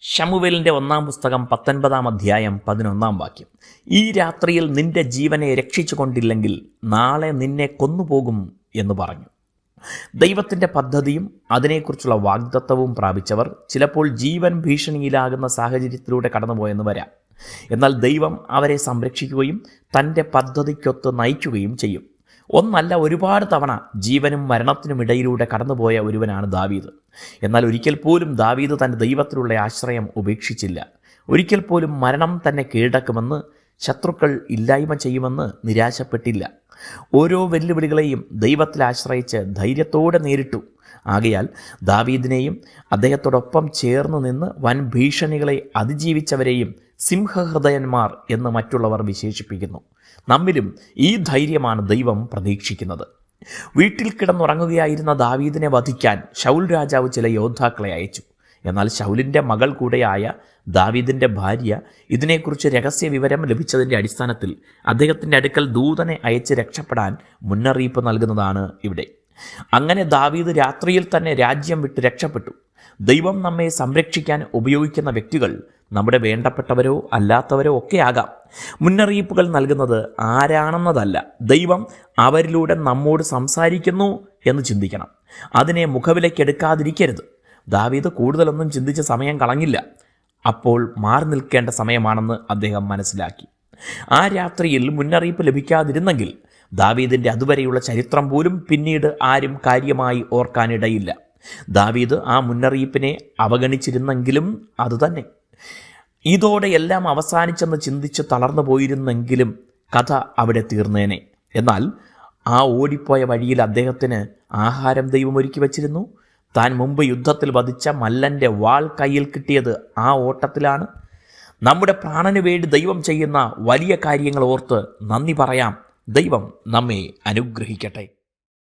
ഷമുവേലിന്റെ ഒന്നാം പുസ്തകം പത്തൊൻപതാം അധ്യായം പതിനൊന്നാം വാക്യം. ഈ രാത്രിയിൽ നിന്റെ ജീവനെ രക്ഷിച്ചു കൊണ്ടില്ലെങ്കിൽ നാളെ നിന്നെ കൊന്നുപോകും എന്ന് പറഞ്ഞു. ദൈവത്തിന്റെ പദ്ധതിയും അതിനെക്കുറിച്ചുള്ള വാഗ്ദത്തവും പ്രാപിച്ചവർ ചിലപ്പോൾ ജീവൻ ഭീഷണിയിലാകുന്ന സാഹചര്യത്തിലൂടെ കടന്നുപോയെന്ന് വരാം. എന്നാൽ ദൈവം അവരെ സംരക്ഷിക്കുകയും തന്റെ പദ്ധതിക്കൊത്ത് നയിക്കുകയും ചെയ്യും. ഒന്നല്ല ഒരുപാട് തവണ ജീവനും മരണത്തിനും ഇടയിലൂടെ കടന്നുപോയ ഒരുവനാണ് ദാവീദ്. എന്നാൽ ഒരിക്കൽ പോലും ദാവീദ് തന്റെ ദൈവത്തിലുള്ള ആശ്രയം ഉപേക്ഷിച്ചില്ല. ഒരിക്കൽ പോലും മരണം തന്നെ കീഴടക്കുമെന്ന് ശത്രുക്കൾ ഇല്ലായ്മ ചെയ്യുമെന്ന് നിരാശപ്പെട്ടില്ല. ഓരോ വെല്ലുവിളികളെയും ദൈവത്തിൽ ആശ്രയിച്ച് ധൈര്യത്തോടെ നേരിട്ടു. ആകയാൽ ദാവീദിനെയും അദ്ദേഹത്തോടൊപ്പം ചേർന്ന് നിന്ന് വൻ ഭീഷണികളെ അതിജീവിച്ചവരെയും സിംഹഹൃദയന്മാർ എന്ന് മറ്റുള്ളവർ വിശേഷിപ്പിക്കുന്നു. നമ്മിലും ഈ ധൈര്യമാണ് ദൈവം പ്രതീക്ഷിക്കുന്നത്. വീട്ടിൽ കിടന്നുറങ്ങുകയായിരുന്ന ദാവീദിനെ വധിക്കാൻ ശൗൽ രാജാവ് ചില യോദ്ധാക്കളെ അയച്ചു. എന്നാൽ ശൗലിന്റെ മകൾ കൂടെയായ ദാവീദിന്റെ ഭാര്യ ഇതിനെക്കുറിച്ച് രഹസ്യ വിവരം ലഭിച്ചതിന്റെ അടിസ്ഥാനത്തിൽ അദ്ദേഹത്തിന്റെ അടുക്കൽ ദൂതനെ അയച്ച് രക്ഷപ്പെടാൻ മുന്നറിയിപ്പ് നൽകുന്നതാണ് ഇവിടെ. അങ്ങനെ ദാവീദ് രാത്രിയിൽ തന്നെ രാജ്യം വിട്ട് രക്ഷപ്പെട്ടു. ദൈവം നമ്മെ സംരക്ഷിക്കാൻ ഉപയോഗിക്കുന്ന വ്യക്തികൾ നമ്മുടെ വേണ്ടപ്പെട്ടവരോ അല്ലാത്തവരോ ഒക്കെ ആകാം. മുന്നറിയിപ്പുകൾ നൽകുന്നത് ആരാണെന്നതല്ല. ദൈവം അവരിലൂടെ നമ്മോട് സംസാരിക്കുന്നു എന്ന് ചിന്തിക്കണം. അതിനെ മുഖവിലക്കെടുക്കാതിരിക്കരുത് ദാവീദ് കൂടുതലൊന്നും ചിന്തിച്ച സമയം കളഞ്ഞില്ല. അപ്പോൾ മാറി നിൽക്കേണ്ട സമയമാണെന്ന് അദ്ദേഹം മനസ്സിലാക്കി. ആ രാത്രിയിൽ മുന്നറിയിപ്പ് ലഭിക്കാതിരുന്നെങ്കിൽ ദാവീദിന്റെ അതുവരെയുള്ള ചരിത്രം പോലും പിന്നീട് ആരും കാര്യമായി ഓർക്കാനിടയില്ല. ദാവീദ് ആ മുന്നറിയിപ്പിനെ അവഗണിച്ചിരുന്നെങ്കിലും അതുതന്നെ. ഇതോടെ എല്ലാം അവസാനിച്ചെന്ന് ചിന്തിച്ച് തളർന്നു പോയിരുന്നെങ്കിലും കഥ അവിടെ തീർന്നേനെ. എന്നാൽ ആ ഓടിപ്പോയ വഴിയിൽ അദ്ദേഹത്തിന് ആഹാരം ദൈവം ഒരുക്കി വച്ചിരുന്നു. താൻ മുമ്പ് യുദ്ധത്തിൽ വധിച്ച മല്ലന്റെ വാൾ കയ്യിൽ കിട്ടിയത് ആ ഓട്ടത്തിലാണ്. നമ്മുടെ പ്രാണന് വേണ്ടി ദൈവം ചെയ്യുന്ന വലിയ കാര്യങ്ങൾ ഓർത്ത് നന്ദി പറയാം. ദൈവം നമ്മെ അനുഗ്രഹിക്കട്ടെ.